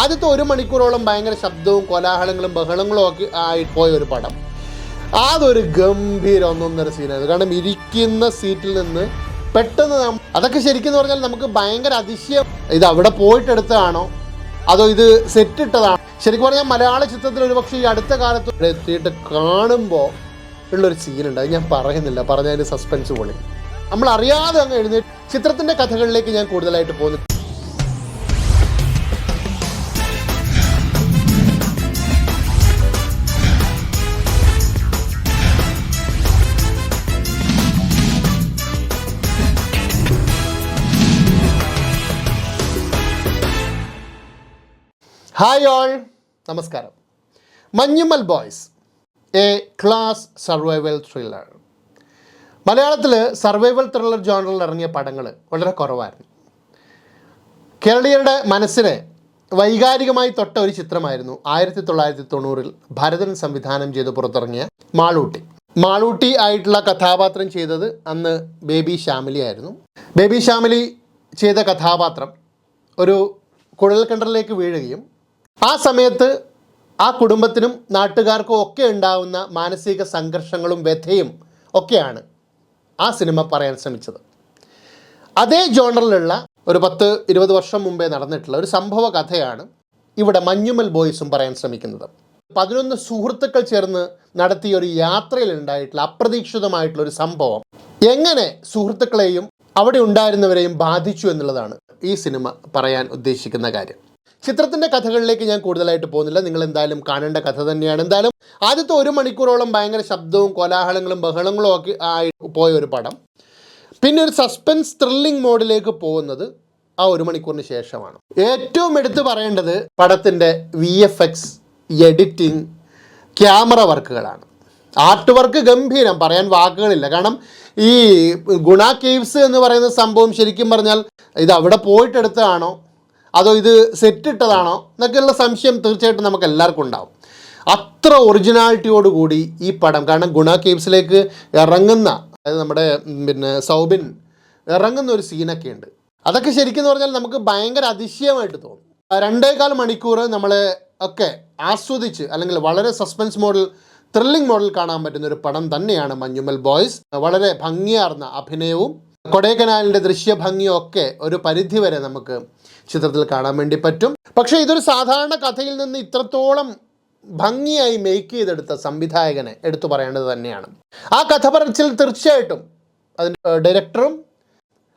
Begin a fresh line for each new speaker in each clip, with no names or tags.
ആദ്യത്തെ ഒരു മണിക്കൂറോളം ഭയങ്കര ശബ്ദവും കോലാഹലങ്ങളും ബഹളങ്ങളും ഒക്കെ ആയി പോയ ഒരു പടം. അതൊരു ഗംഭീര ഒന്നൊന്നര സീനായിരുന്നു കാരണം ഇരിക്കുന്ന സീറ്റിൽ നിന്ന് പെട്ടെന്ന് അതൊക്കെ ശരിക്കും പറഞ്ഞാൽ നമുക്ക് ഭയങ്കര അതിശയം. ഇത് അവിടെ പോയിട്ടെടുത്തതാണോ? അതോ ഇത് സെറ്റ് ഇട്ടതാണോ ശരിക്കും പറഞ്ഞാൽ മലയാള ചിത്രത്തിൽ ഒരുപക്ഷെ ഈ അടുത്ത കാലത്ത് എത്തിയിട്ട് കാണുമ്പോൾ ഉള്ളൊരു സീനുണ്ട് അത് ഞാൻ പറയുന്നില്ല. പറഞ്ഞതിന് സസ്പെൻസ് പൊളി നമ്മൾ അറിയാതെ അങ്ങ് എഴുന്നേറ്റ് ചിത്രത്തിന്റെ കഥകളിലേക്ക് ഞാൻ കൂടുതലായിട്ട് പോകുന്നു. ഹായ് ഓൾ നമസ്കാരം. Manjummel boys a class survival thriller. മലയാളത്തിൽ സർവൈവൽ ത്രില്ലർ ജോണറിൽ ഇറങ്ങിയ പടങ്ങൾ വളരെ കുറവായിരുന്നു. കേരളീയരുടെ മനസ്സിനെ വൈകാരികമായി തൊട്ട ഒരു ചിത്രമായിരുന്നു ആയിരത്തി തൊള്ളായിരത്തി തൊണ്ണൂറിൽ ഭരതൻ സംവിധാനം ചെയ്ത് പുറത്തിറങ്ങിയ മാളൂട്ടി. മാളൂട്ടി ആയിട്ടുള്ള കഥാപാത്രം ചെയ്തത് അന്ന് ബേബി ശ്യാമിലി ആയിരുന്നു. ബേബി ശ്യാമിലി ചെയ്ത കഥാപാത്രം ഒരു കുഴൽക്കിണറിലേക്ക് വീഴുകയും ആ സമയത്ത് ആ കുടുംബത്തിനും നാട്ടുകാർക്കും ഒക്കെ ഉണ്ടാവുന്ന മാനസിക സംഘർഷങ്ങളും വ്യഥയും ഒക്കെയാണ് ആ സിനിമ പറയാൻ ശ്രമിച്ചത്. അതേ ജോണറിലുള്ള ഒരു പത്ത് ഇരുപത് വർഷം മുമ്പേ നടന്നിട്ടുള്ള ഒരു സംഭവ കഥയാണ് ഇവിടെ മഞ്ഞുമൽ ബോയ്സും പറയാൻ ശ്രമിക്കുന്നത്. പതിനൊന്ന് സുഹൃത്തുക്കൾ ചേർന്ന് നടത്തിയ ഒരു യാത്രയിൽ ഉണ്ടായിട്ടുള്ള അപ്രതീക്ഷിതമായിട്ടുള്ള ഒരു സംഭവം എങ്ങനെ സുഹൃത്തുക്കളെയും അവിടെ ഉണ്ടായിരുന്നവരെയും ബാധിച്ചു എന്നുള്ളതാണ് ഈ സിനിമ പറയാൻ ഉദ്ദേശിക്കുന്ന കാര്യം. ചിത്രത്തിന്റെ കഥകളിലേക്ക് ഞാൻ കൂടുതലായിട്ട് പോകുന്നില്ല. നിങ്ങൾ എന്തായാലും കാണേണ്ട കഥ തന്നെയാണ്. എന്തായാലും ആദ്യത്തെ ഒരു മണിക്കൂറോളം ഭയങ്കര ശബ്ദവും കോലാഹലങ്ങളും ബഹളങ്ങളും ഒക്കെ ആയി പോയ ഒരു പടം. പിന്നെ ഒരു സസ്പെൻസ് ത്രില്ലിംഗ് മോഡിലേക്ക് പോകുന്നത് ആ ഒരു മണിക്കൂറിന് ശേഷമാണ്. ഏറ്റവും എടുത്തു പറയേണ്ടത് പടത്തിന്റെ V F X editing camera വർക്കുകളാണ്. Art work ഗംഭീരം. പറയാൻ വാക്കുകളില്ല. കാരണം ഈ ഗുണ കേവ്സ് എന്ന് പറയുന്ന സംഭവം ശരിക്കും പറഞ്ഞാൽ ഇത് അവിടെ പോയിട്ടെടുത്തതാണോ? അതോ ഇത് സെറ്റിട്ടതാണോ എന്നൊക്കെയുള്ള സംശയം തീർച്ചയായിട്ടും നമുക്ക് എല്ലാവർക്കും ഉണ്ടാവും. അത്ര ഒറിജിനാലിറ്റിയോട് കൂടി ഈ പടം കാരണം ഗുണ കേവ്സിലേക്ക് ഇറങ്ങുന്ന അതായത് നമ്മുടെ പിന്നെ സൗബിൻ ഇറങ്ങുന്ന ഒരു സീനൊക്കെ ഉണ്ട്. അതൊക്കെ ശരിക്കും പറഞ്ഞാൽ നമുക്ക് ഭയങ്കര അതിശയമായിട്ട് തോന്നും. രണ്ടേകാൽ മണിക്കൂർ നമ്മളെ ഒക്കെ ആസ്വദിച്ച് അല്ലെങ്കിൽ വളരെ സസ്പെൻസ് മോഡൽ ത്രില്ലിംഗ് മോഡൽ കാണാൻ പറ്റുന്ന ഒരു പടം തന്നെയാണ് മഞ്ഞുമൽ ബോയ്സ്. വളരെ ഭംഗിയാർന്ന അഭിനയവും കൊടൈക്കനാലിന്റെ ദൃശ്യഭംഗിയൊക്കെ ഒരു പരിധി വരെ നമുക്ക് ചിത്രത്തിൽ കാണാൻ വേണ്ടി പറ്റും. പക്ഷേ ഇതൊരു സാധാരണ കഥയിൽ നിന്ന് ഇത്രത്തോളം ഭംഗിയായി മേക്ക് ചെയ്തെടുത്ത സംവിധായകനെ എടുത്തു പറയേണ്ടത് തന്നെയാണ്. ആ കഥ പറച്ചിൽ തീർച്ചയായിട്ടും അതിന്റെ ഡയറക്ടറും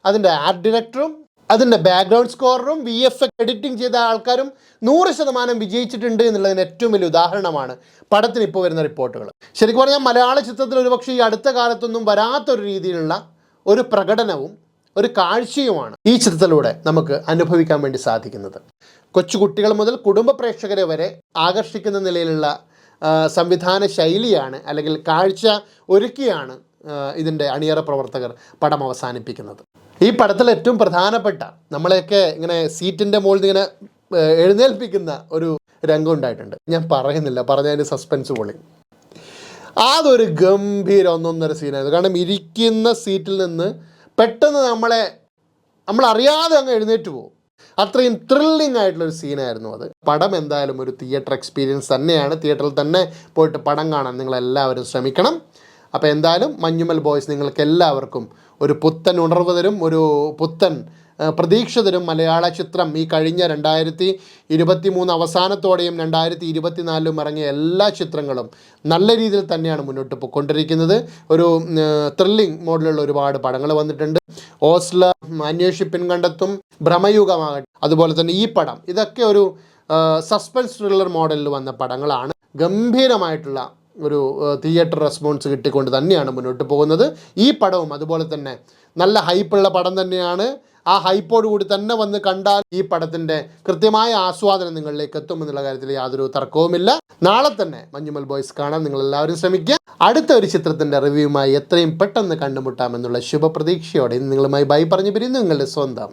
അതിന്റെ ആർട്ട് ഡയറക്ടറും അതിന്റെ ബാക്ക്ഗ്രൗണ്ട് സ്കോററും വി എഫ് എക്സ് എഡിറ്റിംഗ് ചെയ്ത ആൾക്കാരും നൂറ് ശതമാനം വിജയിച്ചിട്ടുണ്ട് എന്നുള്ളതിന് ഏറ്റവും വലിയ ഉദാഹരണമാണ് പടത്തിന് ഇപ്പോൾ വരുന്ന റിപ്പോർട്ടുകൾ. ശരിക്കും പറഞ്ഞാൽ മലയാള ചിത്രത്തിൽ ഒരുപക്ഷെ ഈ അടുത്ത കാലത്തൊന്നും വരാത്തൊരു രീതിയിലുള്ള ഒരു പ്രകടനവും ഒരു കാഴ്ചയുമാണ് ഈ ചിത്രത്തിലൂടെ നമുക്ക് അനുഭവിക്കാൻ വേണ്ടി സാധിക്കുന്നത്. കൊച്ചുകുട്ടികൾ മുതൽ കുടുംബ പ്രേക്ഷകരെ വരെ ആകർഷിക്കുന്ന നിലയിലുള്ള സംവിധാന ശൈലിയാണ് അല്ലെങ്കിൽ കാഴ്ച ഒരുക്കിയാണ് ഇതിന്റെ അണിയറ പ്രവർത്തകർ പടം അവസാനിപ്പിക്കുന്നത്. ഈ പടത്തിൽ ഏറ്റവും പ്രധാനപ്പെട്ട നമ്മളെയൊക്കെ ഇങ്ങനെ സീറ്റിന്റെ മുകളിൽ ഇങ്ങനെ എഴുന്നേൽപ്പിക്കുന്ന ഒരു രംഗം ഉണ്ടായിട്ടുണ്ട്. ഞാൻ പറയുന്നില്ല പറഞ്ഞതിന് സസ്പെൻസ് പൊളി അതൊരു ഗംഭീര ഒന്നൊന്നര സീനായിരുന്നു. കാരണം ഇരിക്കുന്ന സീറ്റിൽ നിന്ന് പെട്ടെന്ന് നമ്മളെ നമ്മൾ അറിയാതെ അങ്ങ് എഴുന്നേറ്റ് പോകും. അത്രയും ത്രില്ലിംഗ് ആയിട്ടുള്ളൊരു സീനായിരുന്നു അത്. പടം എന്തായാലും ഒരു തിയേറ്റർ എക്സ്പീരിയൻസ് തന്നെയാണ്. തിയേറ്ററിൽ തന്നെ പോയിട്ട് പടം കാണാൻ നിങ്ങളെല്ലാവരും ശ്രമിക്കണം. അപ്പോൾ എന്തായാലും മഞ്ഞുമൽ ബോയ്സ് നിങ്ങൾക്ക് എല്ലാവർക്കും ഒരു പുത്തൻ ഉണർവ് തരും ഒരു പുത്തൻ പ്രതീക്ഷ തരും. മലയാള ചിത്രം ഈ കഴിഞ്ഞ രണ്ടായിരത്തി ഇരുപത്തി മൂന്ന് അവസാനത്തോടെയും രണ്ടായിരത്തി ഇരുപത്തിനാലിലും ഇറങ്ങിയ എല്ലാ ചിത്രങ്ങളും നല്ല രീതിയിൽ തന്നെയാണ് മുന്നോട്ട് പോയിക്കൊണ്ടിരിക്കുന്നത് ഒരു ത്രില്ലിംഗ് മോഡലുള്ള ഒരുപാട് പടങ്ങൾ വന്നിട്ടുണ്ട്. ഓസ്ല അന്വേഷിപ്പിൻ കണ്ടെത്തും ഭ്രമയുഗമാകട്ടെ. അതുപോലെ തന്നെ ഈ പടം ഇതൊക്കെ ഒരു സസ്പെൻസ് ത്രില്ലർ മോഡലിൽ വന്ന പടങ്ങളാണ്. ഗംഭീരമായിട്ടുള്ള ഒരു തിയേറ്റർ റെസ്പോൺസ് കിട്ടിക്കൊണ്ട് തന്നെയാണ് മുന്നോട്ട് പോകുന്നത്. ഈ പടവും അതുപോലെ തന്നെ നല്ല ഹൈപ്പുള്ള പടം തന്നെയാണ്. ആ ഹൈപ്പോട് കൂടി തന്നെ വന്ന് കണ്ടാൽ ഈ പടത്തിന്റെ കൃത്യമായ ആസ്വാദനം നിങ്ങളിലേക്ക് എത്തുമെന്നുള്ള കാര്യത്തിൽ യാതൊരു തർക്കവുമില്ല. നാളെ തന്നെ മഞ്ഞുമൽ ബോയ്സ് കാണാൻ നിങ്ങൾ എല്ലാവരും ശ്രമിക്കുക. അടുത്ത ഒരു ചിത്രത്തിന്റെ റിവ്യൂമായി എത്രയും പെട്ടെന്ന് കണ്ടുമുട്ടാമെന്നുള്ള ശുഭപ്രതീക്ഷയോടെ ഇന്ന് നിങ്ങളുമായി ബൈ പറഞ്ഞു പിരിയുന്നു. നിങ്ങളുടെ സ്വന്തം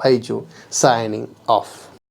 ബൈജു സൈനിങ് ഓഫ്